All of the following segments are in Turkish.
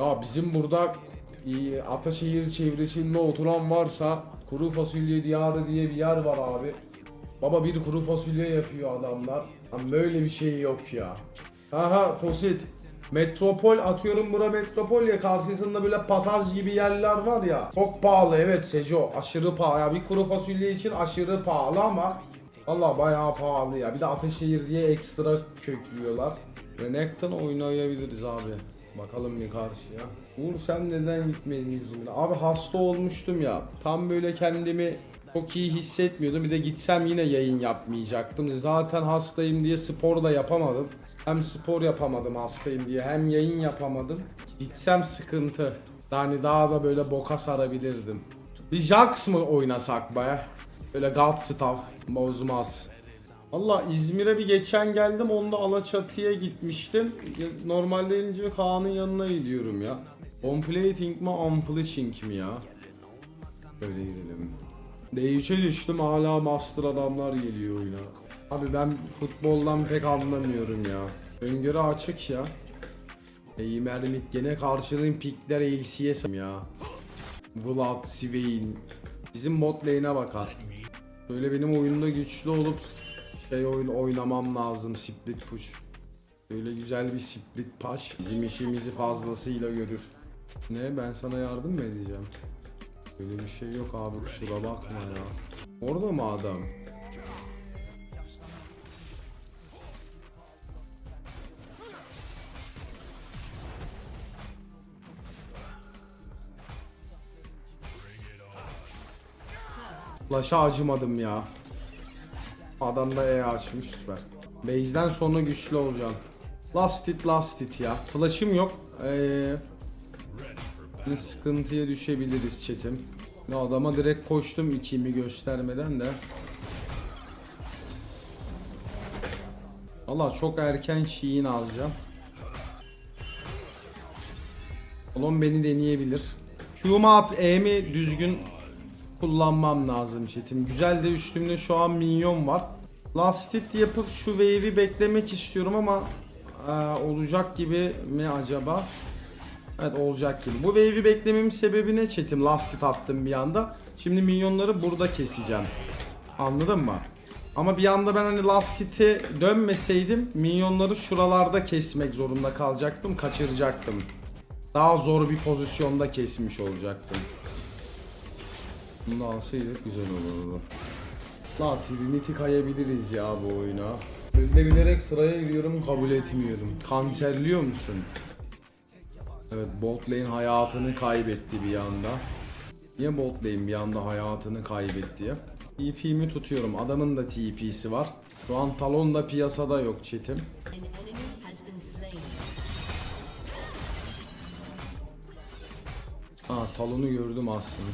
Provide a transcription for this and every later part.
Ya bizim burada e, Ataşehir çevresinde oturan varsa kuru fasulye diyarı diye bir yer var abi. Baba bir kuru fasulye yapıyor adamlar. Ama böyle bir şey yok ya. Aha Fosit. Metropol atıyorum bura metropol ya karşısında böyle pasaj gibi yerler var ya. Çok pahalı evet Seco aşırı pahalı. Ya bir kuru fasulye için aşırı pahalı ama Valla bayağı pahalı ya. Bir de Ataşehir diye ekstra köklüyorlar. Renekton oynayabiliriz abi. Bakalım bir karşıya. Uğur sen neden gitmedin İzmir'e? Abi hasta olmuştum ya. Tam böyle kendimi çok iyi hissetmiyordum. Bir de gitsem yine yayın yapmayacaktım. Zaten hastayım diye spor da yapamadım. Hem spor yapamadım hastayım diye hem yayın yapamadım. Gitsem sıkıntı. Yani daha da böyle boka sarabilirdim. Bir Jax mı oynasak baya? Böyle God Staff bozmaz. Valla İzmir'e bir geçen geldim onda Alaçatı'ya gitmiştim. Normalde ince Kaan'ın yanına gidiyorum ya. Completing mi Unflinching mi ya? Böyle girelim. D3'e düştüm hala master adamlar geliyor oyuna. Abi ben futboldan pek anlamıyorum ya. Öngörü açık ya. Ey mermit gene karşının pikler LCS ya. Vlad, Swain. Bizim bot lane'e bakar. Böyle benim oyunda güçlü olup şey oyun oynamam lazım split push. Böyle güzel bir split push bizim işimizi fazlasıyla görür. Ne ben sana yardım mı edeceğim? Böyle bir şey yok abi kusura bakma ya. Orada mı adam? Flash'a acımadım ya. Adam da E açmış süper. Base'den sonra güçlü olacağım. Last hit last hit ya. Flash'ım yok. Ee, sıkıntıya düşebiliriz chatim. Ne adama direkt koştum ikimi göstermeden de. Valla çok erken Sheen alacağım. Oğlum beni deneyebilir. Q'ma at E'mi düzgün kullanmam lazım chatim. Güzel de üstümde şu an minyon var. Last yapıp şu wave'i beklemek istiyorum ama eee, olacak gibi mi acaba? Evet olacak gibi. Bu wave'i beklememin sebebi ne chatim? Last hit attım bir anda. Şimdi minyonları burada keseceğim. Anladın mı? Ama bir anda ben hani last dönmeseydim minyonları şuralarda kesmek zorunda kalacaktım. Kaçıracaktım. Daha zor bir pozisyonda kesmiş olacaktım. Bunu da alsaydık güzel olurdu. La Trinity kayabiliriz ya bu oyuna. Öyle bilerek sıraya giriyorum kabul etmiyorum. Kanserliyor musun? Evet bot lane hayatını kaybetti bir anda. Niye bot lane bir anda hayatını kaybetti ya? TP'mi tutuyorum. Adamın da TP'si var. Şu an talon da piyasada yok çetim. Ha talonu gördüm aslında.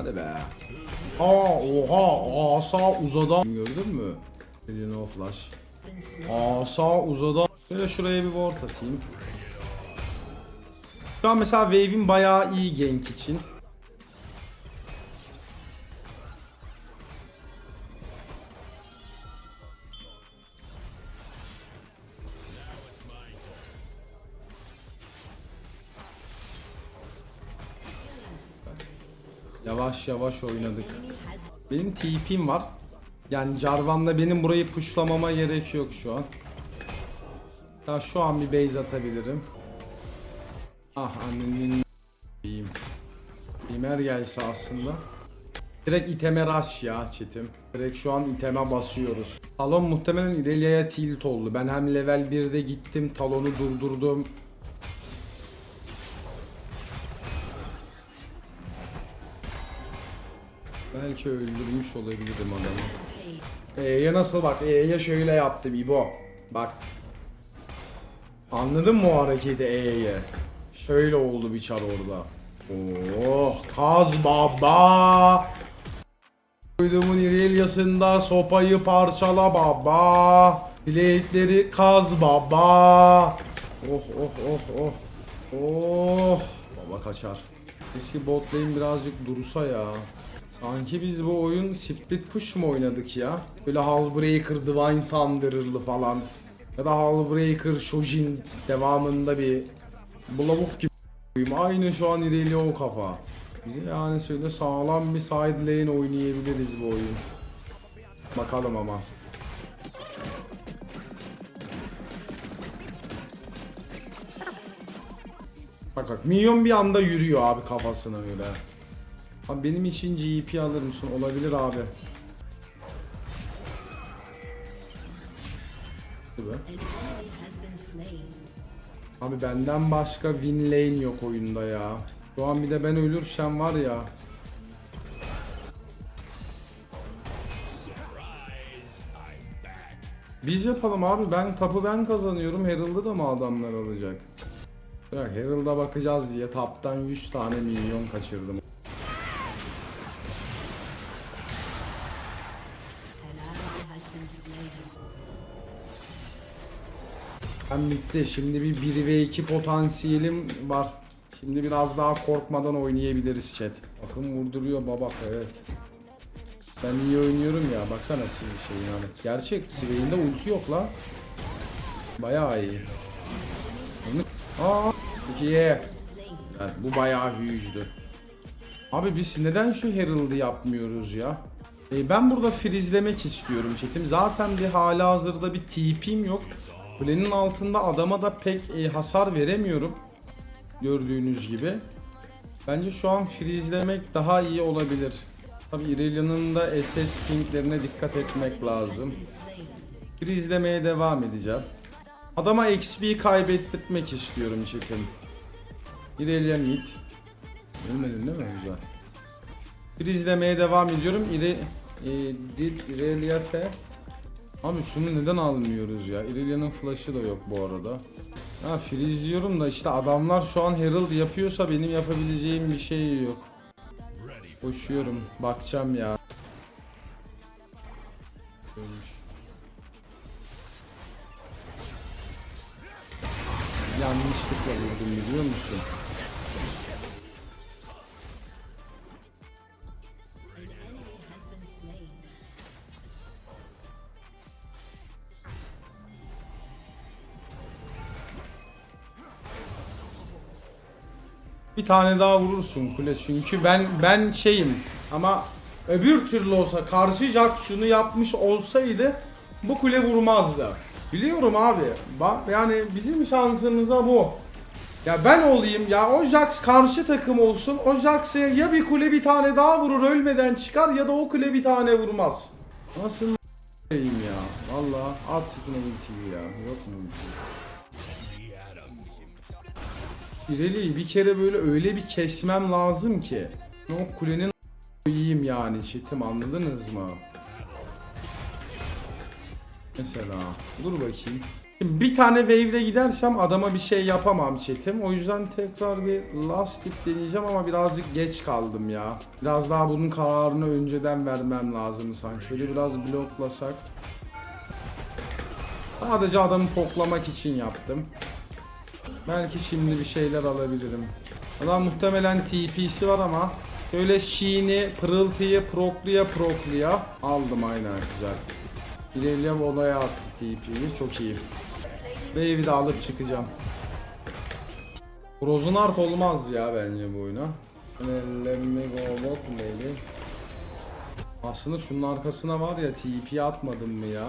Hadi be. Aa oha asa uzadan gördün mü? Elini o flash. Asa uzadan. Şöyle şuraya bir ward atayım. Şu an mesela wave'in bayağı iyi gank için. Yavaş yavaş oynadık. Benim TP'm var. Yani Jarvan'la benim burayı pushlamama gerek yok şu an. Daha şu an bir base atabilirim. Ah annenin diyeyim. Bimer gelse aslında. Direkt iteme rush ya çetim. Direkt şu an iteme basıyoruz. Talon muhtemelen İrelia'ya tilt oldu. Ben hem level 1'de gittim talonu durdurdum. Belki öldürmüş olabilirim adamı. E'ye nasıl bak E'ye şöyle yaptım İbo. Bak. Anladın mı o hareketi E'ye? Şöyle oldu bir çar orada. Oh kaz baba. Koyduğumun İrelia'sında sopayı parçala baba. Bileğitleri kaz baba. Oh oh oh oh. Oh. Baba kaçar. Keşke bot lane birazcık dursa ya. Sanki biz bu oyun split push mu oynadık ya? Böyle Hallbreaker, Divine Thunderer'lı falan. Ya da Hallbreaker, Shojin devamında bir Blavuk gibi. Aynı şu an ilerliyor o kafa. Bize yani şöyle sağlam bir side lane oynayabiliriz bu oyun. Bakalım ama. Bak bak minyon bir anda yürüyor abi kafasına öyle. Abi benim için GP alır mısın? Olabilir abi. Abi benden başka win lane yok oyunda ya. Şu an bir de ben ölürsem var ya. Biz yapalım abi. Ben tapı ben kazanıyorum. Herald'ı da mı adamlar alacak? Herald'a bakacağız diye taptan 100 tane milyon kaçırdım. Ben bitti. Şimdi bir 1 ve 2 potansiyelim var. Şimdi biraz daha korkmadan oynayabiliriz chat. Bakın vurduruyor babak evet. Ben iyi oynuyorum ya. Baksana Sivir şeyin hani. Gerçek Sivir'in de ulti yok la. Bayağı iyi. Aa, ikiye. Evet, bu bayağı huge'dü. Abi biz neden şu Herald'ı yapmıyoruz ya? E, ben burada frizlemek istiyorum chatim. Zaten bir hala hazırda bir TP'm yok. Kulenin altında adama da pek e, hasar veremiyorum. Gördüğünüz gibi. Bence şu an frizlemek daha iyi olabilir. Tabi Irelia'nın da SS pinglerine dikkat etmek lazım. Frizlemeye devam edeceğim. Adama XP kaybettirmek istiyorum chatim. İrelia mid. Ölmedin değil mi? Güzel. Frizlemeye devam ediyorum. İre... E, did Irelia F. Abi şunu neden almıyoruz ya? Irelia'nın flash'ı da yok bu arada. Ha frizliyorum da işte adamlar şu an Herald yapıyorsa benim yapabileceğim bir şey yok. Koşuyorum. Bakacağım ya. Yanlışlıkla vurdum biliyor musun? Bir tane daha vurursun kule çünkü ben ben şeyim ama öbür türlü olsa karşı Jack şunu yapmış olsaydı bu kule vurmazdı. Biliyorum abi. Bak yani bizim şansımıza bu. Ya ben olayım ya o Jax karşı takım olsun. O Jax'a ya bir kule bir tane daha vurur ölmeden çıkar ya da o kule bir tane vurmaz. Nasıl ya? Valla at şunu ultiyi ya. Yok mu ulti? İreli'yi bir kere böyle öyle bir kesmem lazım ki. O kulenin yiyeyim yani çetim anladınız mı? Mesela dur bakayım. Bir tane wave'le gidersem adama bir şey yapamam çetim. O yüzden tekrar bir last tip deneyeceğim ama birazcık geç kaldım ya. Biraz daha bunun kararını önceden vermem lazım sanki. Şöyle biraz bloklasak. Sadece adamı poklamak için yaptım. Belki şimdi bir şeyler alabilirim. Adam muhtemelen TP'si var ama şöyle Sheen'i, pırıltıyı prokluya prokluya aldım aynen güzel. İleriye olaya attı TP'yi çok iyi. Wave'i de alıp çıkacağım. Frozen Art olmaz ya bence bu oyuna. Let me go walk maybe. Aslında şunun arkasına var ya TP atmadım mı ya?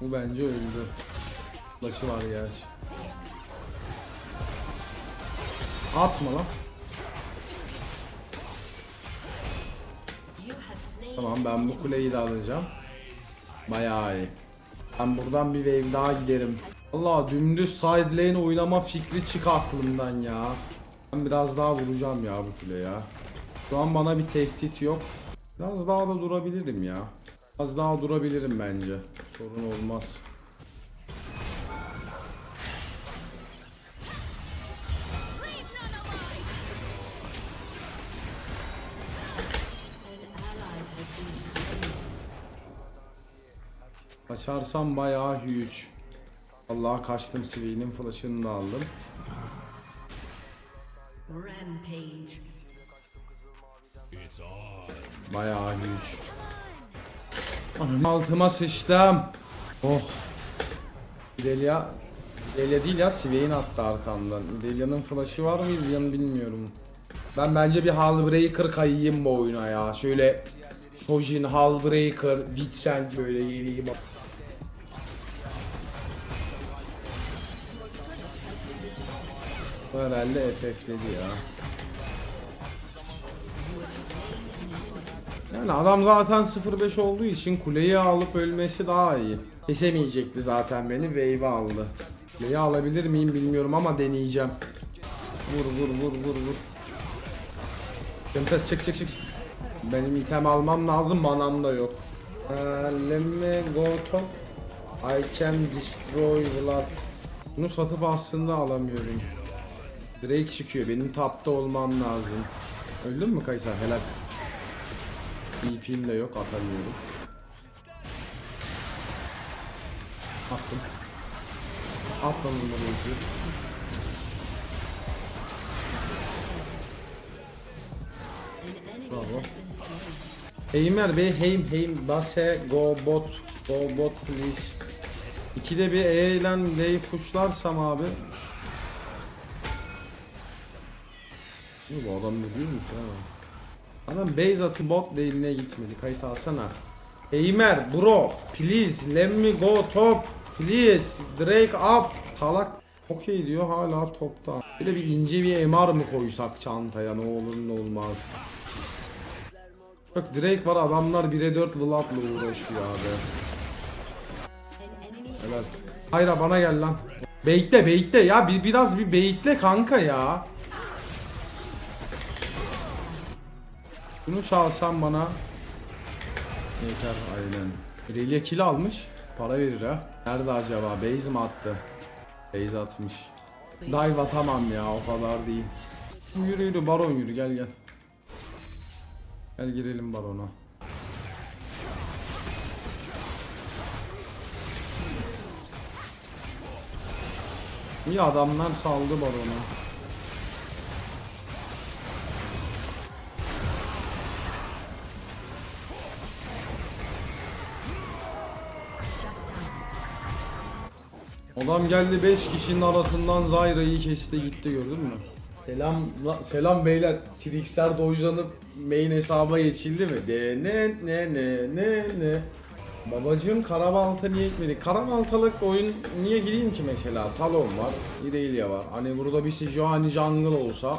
Bu bence öldü. Flash'ı var gerçi. Atma lan. Tamam ben bu kuleyi de alacağım. Bayağı iyi. Ben buradan bir wave daha giderim. Allah dümdüz side lane oynama fikri çık aklımdan ya. Ben biraz daha vuracağım ya bu kule ya. Şu an bana bir tehdit yok. Biraz daha da durabilirim ya. Az daha durabilirim bence. Sorun olmaz. Kaçarsam bayağı huge. Allah kaçtım Swain'in flash'ını da aldım. Rampage. Bayağı güç. Anam altıma sıçtım. Oh. Irelia Irelia değil ya Swain attı arkamdan. Irelia'nın flash'ı var mı Irelia'nın bilmiyorum. Ben bence bir Hallbreaker kayayım bu oyuna ya. Şöyle Shojin, Hallbreaker, Witchend böyle geleyim. Bu herhalde FF'ledi ya. Yani adam zaten 0-5 olduğu için kuleyi alıp ölmesi daha iyi. Kesemeyecekti zaten beni wave aldı. Kuleyi alabilir miyim bilmiyorum ama deneyeceğim. Vur vur vur vur vur. Yöntes çık çık çık. Benim item almam lazım manam da yok. Uh, let me go top. I can destroy Vlad. Bunu satıp aslında alamıyorum. Drake çıkıyor. Benim tapta olmam lazım. Öldün mü Kaysar? Helal. TP'm de yok atamıyorum. Attım. Atmadım bunu enemy Bravo. Heimer Bey, Heim, Heim, Base, go bot, go bot please. İkide bir E ile D'yi pushlarsam abi. Bu adam ne diyormuş ha. Adam base atı bot lane'ine gitmedi. Kayısı alsana. Heimer bro please let me go top please Drake up. Salak okey diyor hala topta. Böyle bir ince bir MR mı koysak çantaya ne olur ne olmaz. Bak Drake var adamlar 1'e 4 Vlad'la uğraşıyor abi. Evet. Hayra bana gel lan. Baitle baitle ya bir biraz bir baitle kanka ya. Bunu çalsam bana. Yeter aynen. Irelia kill almış. Para verir ha. Nerede acaba? Base mi attı? Base atmış. Dive atamam ya o kadar değil. Yürü yürü baron yürü gel gel. Gel girelim barona. İyi adamlar saldı baronu. Adam geldi 5 kişinin arasından Zyra'yı kesti gitti gördün mü? Selam la- selam beyler. Trixer dojlanıp main hesaba geçildi mi? De ne ne ne ne ne. Babacığım Karabalta niye gitmedi? Karabaltalık oyun niye gireyim ki mesela? Talon var, Irelia var. Hani burada bir Sejuani Jungle olsa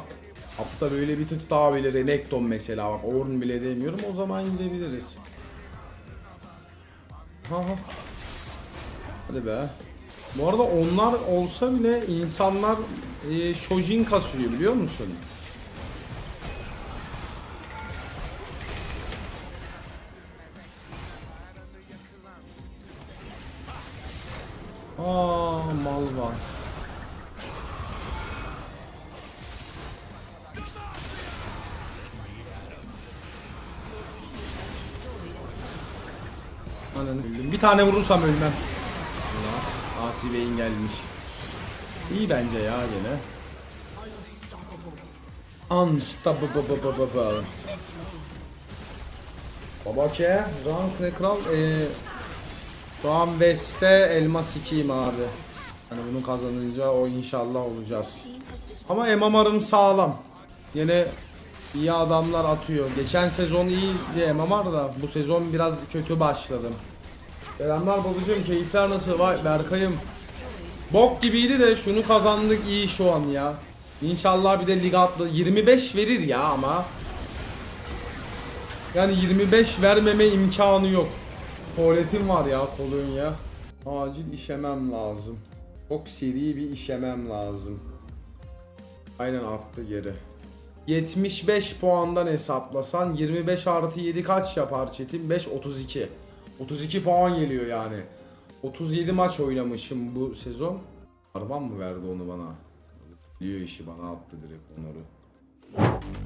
hatta böyle bir tık daha böyle Renekton mesela bak Ornn bile demiyorum o zaman gidebiliriz. Ha ha. Hadi be. Bu arada onlar olsa bile insanlar e, Shojin kasıyor biliyor musun? Aa mal var. Ananı. Bir tane vurursam ölmem. Bey'in gelmiş. İyi bence ya gene. unstoppable. Unstoppable. Baba ke, rank ne kral? Ee, şu an West'te elmas 2'yim abi. Hani bunu kazanınca o inşallah olacağız. Ama MMR'ım sağlam. Yine iyi adamlar atıyor. Geçen sezon iyiydi MMR da bu sezon biraz kötü başladım. Selamlar babacığım keyifler nasıl? Vay Berkay'ım. Bok gibiydi de şunu kazandık iyi şu an ya. İnşallah bir de lig atlı 25 verir ya ama. Yani 25 vermeme imkanı yok. Tuvaletim var ya kolonya. Acil işemem lazım. Çok seri bir işemem lazım. Aynen attı geri. 75 puandan hesaplasan 25 artı 7 kaç yapar Çetin? 5 32. 32 puan geliyor yani. 37 maç oynamışım bu sezon. Arvan mı verdi onu bana? Biliyor işi bana attı direkt onları.